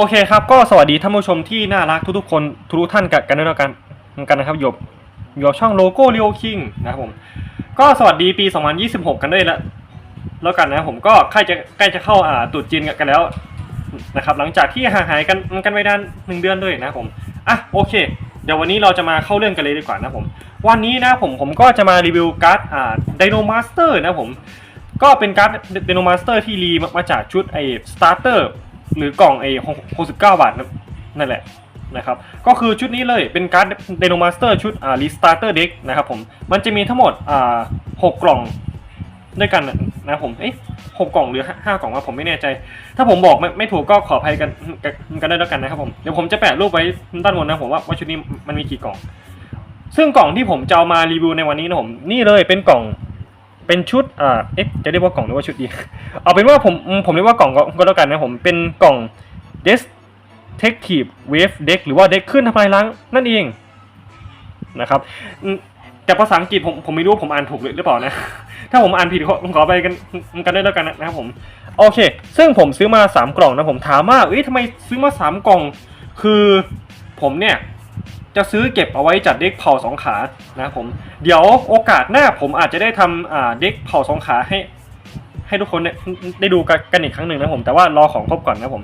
โอเคครับก็สวัสดีท่านผู้ชมที่น่ารักทุกๆคนทุกท่านกันกันด้วยแล้วกันกันนะครับหยบหยบช่องโลโก้เรียวคิงนะครับผมก็สวัสดีปี 2026 กันด้วยแล้วแล้วกันนะผมก็ใกล้จะใกล้จะเข้าอ่าตรุษจีนกันแล้วนะครับหลังจากที่ห่างหายกันกันไปนานหนึ่งเดือนด้วยนะผมอะโอเค เดี๋ยววันนี้เราจะมาเข้าเรื่องกันเลยดีกว่านะผมวันนี้นะผมผมก็จะมารีวิวการ์ดอ่าไดโนมาสเตอร์นะผมก็เป็นการ์ดไดโนมาสเตอร์ที่รีมามาจากชุดไอ้สตาร์เตอร์ หรือกล่องไอ้69บาทนั่นนั่นแหละนะครับ ก็คือชุดนี้เลยเป็นการ์ดไดโนมาสเตอร์ชุดอ่ารีสตาร์เตอร์เด็กนะครับผม มันจะมีทั้งหมดอ่า6กล่องด้วยกันนะผมเอ๊ะหกกล่องหรือห้ากล่องว่าผมไม่แน่ใจ ถ้าผมบอกไม่ไม่ถูกก็ขออภัยกันกันกันได้แล้วกันนะครับผมเดี๋ยวผมจะแปะรูปไว้ด้านบนนะผมว่าว่าชุดนี้มันมีกี่กล่อง ซึ่งกล่องที่ผมจะเอามารีวิวในวันนี้นะผมนี่เลยเป็นกล่อง เป็นชุดอ่าเอ๊ะจะเรียกว่ากล่องหรือว่าชุดดี เอาเป็นว่าผมผมเรียกว่ากล่องก็แล้วกันนะผมเป็นกล่อง Detective Wave Deck หรือว่าเด็กขึ้นทำลายล้างนั่นเองนะครับแต่ภาษาอังกฤษผมผมไม่รู้ผมอ่านถูกหรือเปล่านะ ถ้าผมอ่านผิดขอขอไปกันกันได้แล้วกันนะครับผมโอเค ซึ่งผมซื้อมา 3 กล่องนะผมถามว่าเอ้ยทำไมซื้อมา 3 กล่อง คือผมเนี่ย จะซื้อเก็บเอาไว้จัดเด็กเผาสองขานะครับผมเดี๋ยวโอกาสหน้าผมอาจจะได้ทำเด็กเผาสองขาให้ ให้ทุกคนได้ดูกันอีกครั้งหนึ่งนะผมแต่ว่ารอของครบก่อนนะผม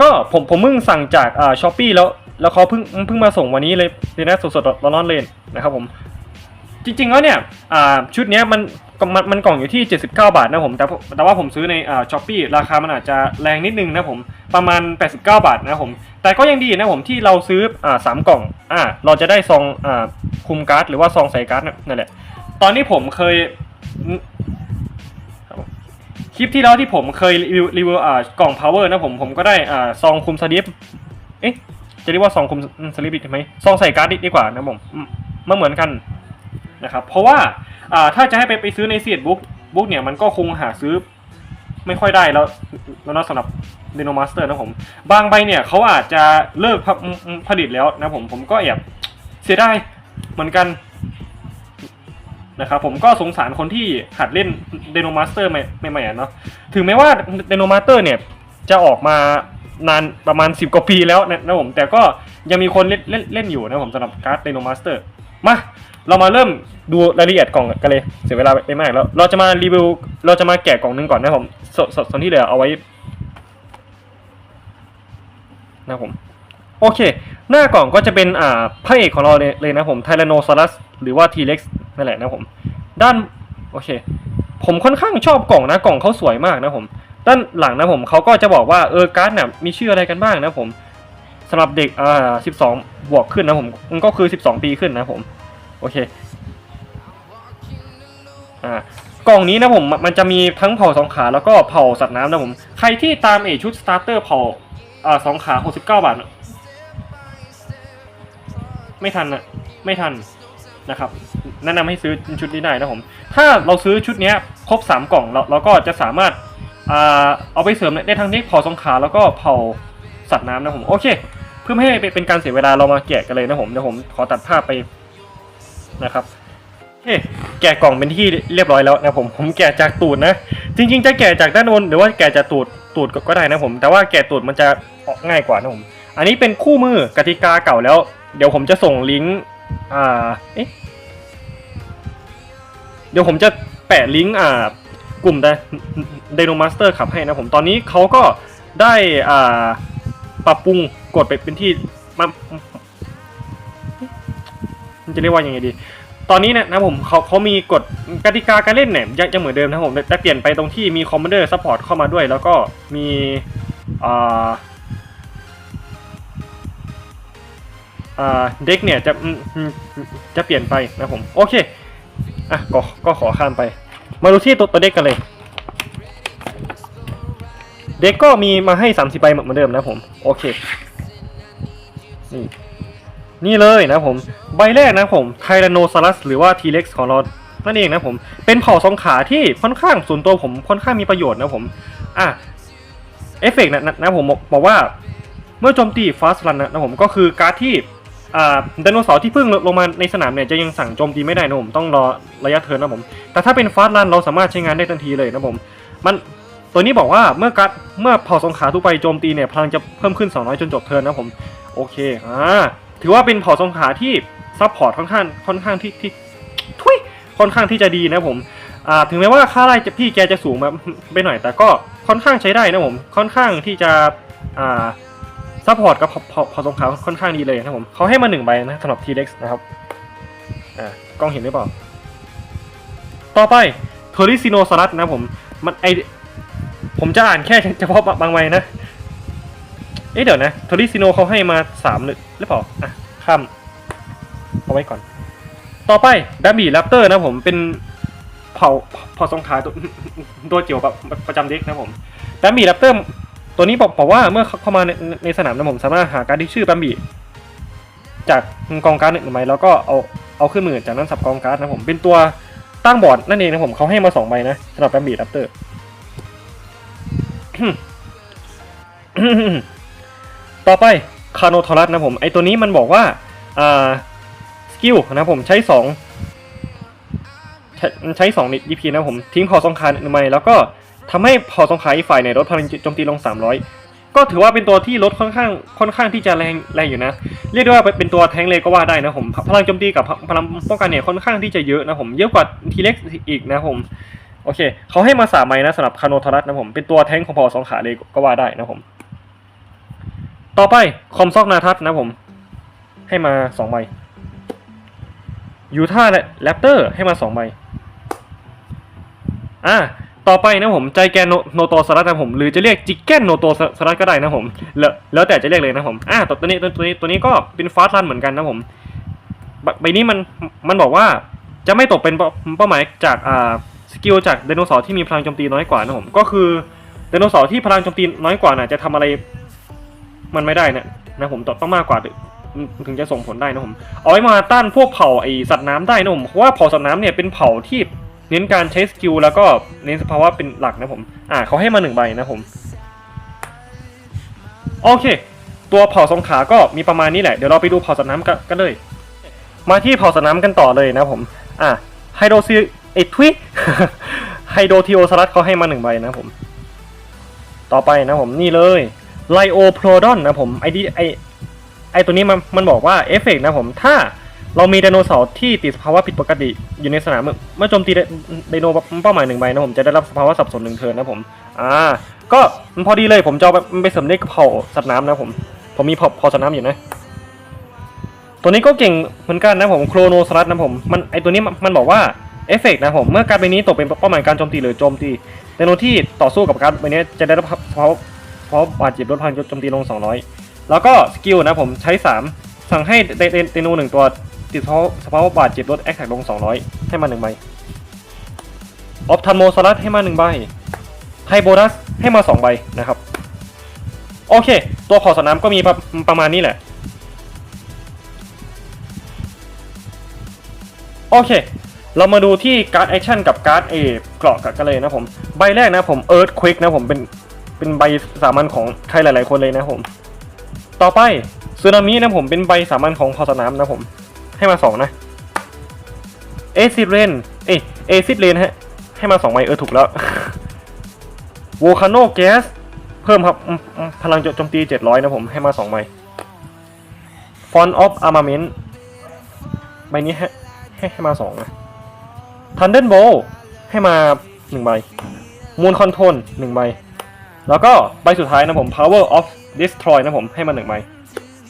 ก็ผมผมเพิ่งสั่งจากอ่าช้อปปี้แล้วแล้วเขาเพิ่งเพิ่งมาส่งวันนี้เลยเลยนะสดๆร้อนๆเลยนะครับผม จริงๆแล้วเนี่ยชุดนี้มันมันมันกล่องอยู่ที่ 79 บาทนะผมแต่แต่ว่าผมซื้อในช้อปปี้ราคามันอาจจะแรงนิดนึงนะผมประมาณ 89 บาทนะผม แต่ก็ยังดีนะผมที่เราซื้ออ่าสามกล่องอ่าเราจะได้ซองอ่าคุมการ์ดหรือว่าซองใส่การ์ดนั่นแหละ ตอนนี้ผมเคยคลิปที่แล้วที่ผมเคยรีวิวรีวิวอ่ากล่อง power นะผมผมก็ได้อ่าซองคุมสลิปเอ๊ะจะเรียกว่าซองคุมสลิปดีไหมซองใส่การ์ดดีกว่านะผมมมันเหมือนกันนะครับเพราะว่าอ่าถ้าจะให้ไปไปซื้อในเซียดบุ๊กบุ๊กเนี่ยมันก็คงหาซื้อ ไม่ค่อยได้แล้วแล้วนะสำหรับเดโนมาสเตอร์นะผม บางใบเนี่ยเขาอาจจะเลิกผลิตแล้วนะผมผมก็แอบเสียดายเหมือนกันนะครับผมก็สงสารคนที่หัดเล่นเดโนมาสเตอร์ใหม่ๆเนาะถึงแม้ว่าเดโนมาสเตอร์เนี่ยจะออกมานานประมาณ 10 กว่าปีแล้วนะนะผมแต่ก็ยังมีคนเล่นเล่นเล่นอยู่นะผมสำหรับการ์ดเดโนมาสเตอร์มา เรามาเริ่ม ดูรายละเอียดกล่องกันเลยเสียเวลาไปมากแล้ว เราจะมารีวิว เราจะมาแกะกล่องหนึงก่อนนะผมสสส่วนที่เหลือเอาไว้ นะผม โอเค หน้ากล่องก็จะเป็นอ่าพระเอกของเราเลยเลยนะผมไทแรโนซอรัสหรือว่าทีเล็กนั่นแหละนะผม ด้าน โอเค ผมค่อนข้างชอบกล่องนะกล่องเขาสวยมากนะผม ด้านหลังนะผมเขาก็จะบอกว่าเออการ์ดเนี่ยมีชื่ออะไรกันบ้างนะผมสำหรับเด็กอ่า12 บวกขึ้นนะผมมันก็คือ 12 ปีขึ้นนะผม โอเค อ่ากล่องนี้นะผมมันจะมีทั้งเผ่าสองขาแล้วก็เผ่าสัตว์น้ำนะผม ใครที่ตามเอชุดสตาร์เตอร์เผ่าอ่าสองขา69บาทไม่ทันนะไม่ทันนะครับแนะนำให้ซื้อชุดนี้ได้นะผม ถ้าเราซื้อชุดนี้ครบ 3 กล่องเราเราก็จะสามารถอาเอาไปเสริมได้ทั้งเด็กเผ่าสองขาแล้วก็เผ่าสัตว์น้ำนะผม โอเค เพื่อไม่ให้เป็นการเสียเวลาเรามาแกะกันเลยนะผมเดี๋ยวผมขอตัดภาพไปนะครับ โอเคแกะกล่องเป็นที่เรียบร้อยแล้วนะผมผมแกะจากตูดนะ จริง ๆ จะแกะจากด้านบนหรือว่าแกะจากตูดตูดก็ได้นะผม แต่ว่าแกะตูดมันจะออกง่ายกว่านะผมอันนี้เป็นคู่มือกติกาเก่าแล้ว เดี๋ยวผมจะส่งลิงก์อ่าเอ๊ะเดี๋ยวผมจะแปะลิงก์อ่ากลุ่มไดโนมาสเตอร์ขับให้นะผมตอนนี้เขาก็ได้อ่าปรับปรุงกดไปเป็นที่มามันจะเรียกว่ายังไงดี ตอนนี้เนี่ยนะผมเขาเขามีกฎกติกาการเล่นเนี่ยยังยังเหมือนเดิมนะผมแต่เปลี่ยนไปตรงที่มีคอมมานเดอร์ซัพพอร์ตเข้ามาด้วย แล้วก็มีอ่าอ่าเด็กเนี่ยจะจะเปลี่ยนไปนะผมโอเคอะก็ก็ขอข้ามไป มาดูที่ตัวตัวเด็กกันเลย เด็กก็มีมาให้ 30ใบเหมือนเดิมนะผม โอเคนี่ นี่เลยนะผม ใบแรกนะผมไทแรโนซ a รัสหรือว่าทีเล็กของเรานั่นเองนะผม เป็นเผ่าสองขาที่ค่อนข้างส่วนตัวผมค่อนข้างมีประโยชน์นะผมอะเอฟเฟกต์นะนะผมบอกว่าเมื่อโจมตีฟาสลันนะผมก็คือการที่อ่าไดโนเสาร์ที่เพิ่งลงมาในสนามเนี่ยจะยังสั่งโจมตีไม่ได้นะผมต้องรอระยะเทิร์นนะผม แต่ถ้าเป็นฟาสลันเราสามารถใช้งานได้ทันทีเลยนะผม มันตัวนี้บอกว่าเมื่อกัดเมื่อเผ่าสองขาทุกไปโจมตีเนี่ยพลังจะเพิ่มขึ้น 200 จนจบเทิร์นนะผม โอเคอ่า ถือว่าเป็นเผ่าสงขลาที่ซัพพอร์ตค่อนข้างค่อนข้างที่ที่ทุยค่อนข้างที่จะดีนะผมอ่าถึงแม้ว่าค่าไล่จะพี่แกจะสูงมาไปหน่อย แต่ก็ค่อนข้างใช้ได้นะผมค่อนข้างที่จะอ่าซัพพอร์ตกับเผ่าเผ่าเผ่าสงขลาค่อนข้างดีเลยนะผมเขาให้มาหนึ่งใบนะสำหรับ T-Rex นะครับอ่ากล้องเห็นหรือเปล่า ต่อไปเทอริซิโนซารัสนะผมมันไอผมจะอ่านแค่เฉพาะบางใบนะ เอ๊ะเดี๋ยวนะโทริซิโนเขาให้มาสามหรือหรือเปล่าอะข้ามเอาไว้ก่อน ต่อไปดับบี้แรปเตอร์นะผมเป็นเผ่าเผ่าสงขาตัวตัวเจียวแบบประจำเด็กนะผมดับบี้แรปเตอร์ตัวนี้บอกบอกว่าเมื่อเข้ามาในในสนามนะผมสามารถหาการที่ชื่อดับบี้จากกองการ์ดหนึ่งใบแล้วก็เอาเอาขึ้นมือจากนั้นสับกองการ์ดนะผมเป็นตัวตั้งบอร์ดนั่นเองนะผมเขาให้มาสองใบนะสำหรับดับบี้แรปเตอร์ ต่อไปคาโนทอรัสนะผมไอตัวนี้มันบอกว่าอ่าสกิลนะผมใช้สองใช้ใช้สองดีพีนะผมทิ้งพอสองคาหนึ่งใบแล้วก็ทำให้พอสองคาอีกฝ่ายเนี่ยลดพลังโจมตีลง 300 ก็ถือว่าเป็นตัวที่ลดค่อนข้างค่อนข้างที่จะแรงแรงอยู่นะ เรียกได้ว่าเป็นตัวแทงเลยก็ว่าได้นะผมพลังโจมตีกับพลังป้องกันเนี่ยค่อนข้างที่จะเยอะนะผมเยอะกว่าทีเล็กอีกนะผมโอเคเขาให้มาสามไม้นะสำหรับคาโนทอรัสนะผมเป็นตัวแทงของพอสองขาเลยก็ว่าได้นะผม ต่อไปคอมซอกนาทัศนะผม ให้มาสองใบยูท่าและแรปเตอร์ให้มาสองใบอ่าต่อไปนะผมใจแกนโนโตสลัดนะผมหรือจะเรียกจิกแกนโนโตสลัดก็ได้นะผมแล้วแล้วแต่จะเรียกเลยนะผมอ่าตัวนี้ตัวนี้ตัวนี้ก็เป็นฟาสต์รันเหมือนกันนะผมใบนี้มันมันบอกว่าจะไม่ตกเป็นเป้าหมายจากอ่าสกิลจากไดโนเสาร์ที่มีพลังโจมตีน้อยกว่านะผมก็คือไดโนเสาร์ที่พลังโจมตีน้อยกว่าน่ะจะทำอะไร มันไม่ได้นะนะผมต้องมากกว่าถึงจะส่งผลได้นะผมเอาไว้มาต้านพวกเผ่าไอสัตว์น้ำได้นะผมเพราะว่าเผ่าสัตว์น้ำเนี่ยเป็นเผ่าที่เน้นการใช้สกิลแล้วก็เน้นสภาวะเป็นหลักนะผมอ่าเขาให้มาหนึ่งใบนะผมโอเค ตัวเผ่าสองขาก็มีประมาณนี้แหละเดี๋ยวเราไปดูเผ่าสัตว์น้ำกันเลย มาที่เผ่าสัตว์น้ำกันต่อเลยนะผมอ่าไฮโดซีไอทวิไฮโดทีโอสลัดเขาให้มาหนึ่งใบนะผม ต่อไปนะผมนี่เลย ไลโอโพรดอนนะผมไอดีไอไอตัวนี้มันมันบอกว่าเอฟเฟกนะผมถ้าเรามีไดโนเสาร์ที่ติดสภาวะผิดปกติอยู่ในสนามเมื่อโจมตีไดโนเป้าหมายหนึ่งใบนะผมจะได้รับสภาวะสับสนหนึ่งเทินนะผมอ่าก็มันพอดีเลยผมจะไปไปเสริมได้กับเผ่าสัตว์น้ำนะผมผมมีเผ่าเผ่าสัตว์น้ำอยู่นะ ตัวนี้ก็เก่งเหมือนกันนะผมโครโนสลัดนะผมมันไอตัวนี้มันบอกว่าเอฟเฟกนะผมเมื่อการใบนี้ตกเป็นเป้าหมายการโจมตีหรือโจมตีไดโนที่ต่อสู้กับการใบนี้จะได้รับเพราะ เพราะบาดเจ็บลดพลังโจมตีลง 200 แล้วก็สกิลนะผมใช้ 3 สั่งให้ไดไดไดโนหนึ่งตัวติดเพราะสภาวะบาดเจ็บลดแอคแท็กลง 200 ให้มาหนึ่งใบออฟทันโมสลัดให้มาหนึ่งใบไฮโบนัสให้มาสองใบนะครับ โอเค ตัวขอสนามก็มีประประมาณนี้แหละ โอเค เรามาดูที่การ์ดแอคชั่นกับการ์ดเอเกราะกันเลยนะผม ใบแรกนะผมเอิร์ธควิกนะผมเป็น เป็นใบสามัญของใครหลาย ๆ คนเลยนะผม ต่อไปซึนามินะผมเป็นใบสามัญของพอสนามนะผม ให้มาสองนะเอซิเรนเอเอซิเรนฮะ ให้มาสองใบเออถูกแล้วโวคาโนแก๊สเพิ่มครับพลังโจมตี700นะผมให้มา2ใบฟอนออฟอาร์มาเมนต์ใบนี้ให้ให้ให้มา2นะทันเดนโบให้มา1ใบมูนคอนโทรล1ใบ แล้วก็ใบสุดท้ายนะผม power of destroy นะผมให้มา1ใบ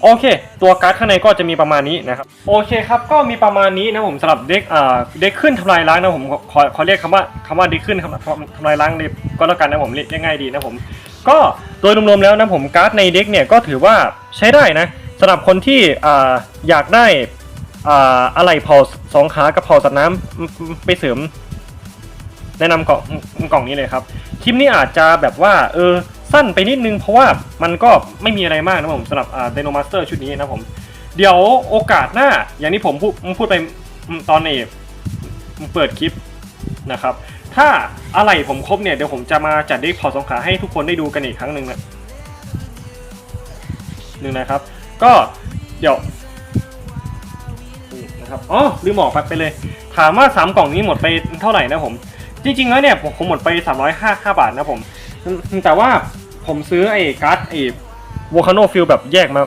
โอเค ตัวการ์ดข้างในก็จะมีประมาณนี้นะครับ โอเคครับก็มีประมาณนี้นะผมสำหรับเด็กอ่าเด็กขึ้นทำลายล้างนะผมขอขอเรียกคำว่าคำว่าเด็กขึ้นทำทำลายล้างเลยก็แล้วกันนะผมเรียกง่ายดีนะผม ก็โดยรวมๆแล้วนะผมการ์ดในเด็กเนี่ยก็ถือว่าใช้ได้นะสำหรับคนที่อ่าอยากได้อ่าอะไรเผาสองขากับเผาสัตว์น้ำไปเสริม แนะนำกล่องกล่องนี้เลยครับ คลิปนี้อาจจะแบบว่าเออสั้นไปนิดนึงเพราะว่ามันก็ไม่มีอะไรมากนะผมสำหรับอ่าไดโนมาสเตอร์ชุดนี้นะผมเดี๋ยวโอกาสหน้าอย่างที่ผมพูดพูดไปตอนเอเปิดคลิปนะครับ ถ้าอะไรผมครบเนี่ยเดี๋ยวผมจะมาจัดเด็กพอสองขาให้ทุกคนได้ดูกันอีกครั้งหนึ่งนะหนึ่งนะครับ ก็เดี๋ยวนี่นะครับอ๋อลืมบอกไปเลย ถามว่า 3 กล่องนี้หมดไปเท่าไหร่นะผม จริงๆแล้วเนี่ยผมผมหมดไป305 5บาทนะผม แต่ว่าผมซื้อไอ้การ์ดไอ้วอลคาโนฟิลแบบแยกมา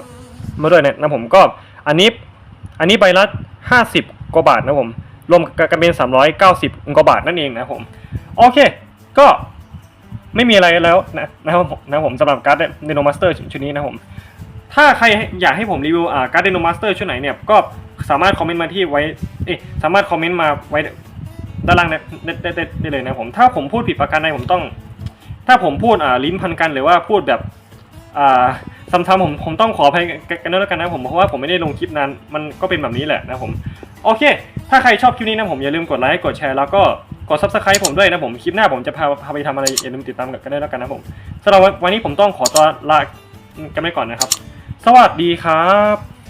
มาด้วยเนี่ยนะผมก็อันนี้อันนี้ใบละห้าสิบกว่าบาทนะผม รวมกันเป็นสามร้อยเก้าสิบกว่าบาทนั่นเองนะผม โอเค ก็ไม่มีอะไรแล้วนะนะครับผมนะผมสำหรับการ์ดเดโนมาสเตอร์ชุดนี้นะผม ถ้าใครอยากให้ผมรีวิวการ์ดเดโนมาสเตอร์ชุดไหนเนี่ยก็สามารถคอมเมนต์มาที่ไว้ เอ๊ะสามารถคอมเมนต์มาไว้ ด้านล่างได้ได้ได้ได้ได้เลยนะผมถ้าผมพูดผิดประการใดผมต้อง ถ้าผมพูดอ่าลิ้นพันกันหรือว่าพูดแบบอ่าซ้ำๆผมผมต้องขออภัยกันด้วยแล้วกันนะผมเพราะว่าผมไม่ได้ลงคลิปนานมันก็เป็นแบบนี้แหละนะผมโอเค ถ้าใครชอบคลิปนี้นะผมอย่าลืมกดไลค์กดแชร์แล้วก็กด subscribe ผมด้วยนะผมคลิปหน้าผมจะพาพาไปทำอะไรอย่าลืมติดตามกันด้วยแล้วกันนะผมสำหรับวันนี้ผมต้องขอตัวลากันไปก่อนนะครับ สวัสดีครับ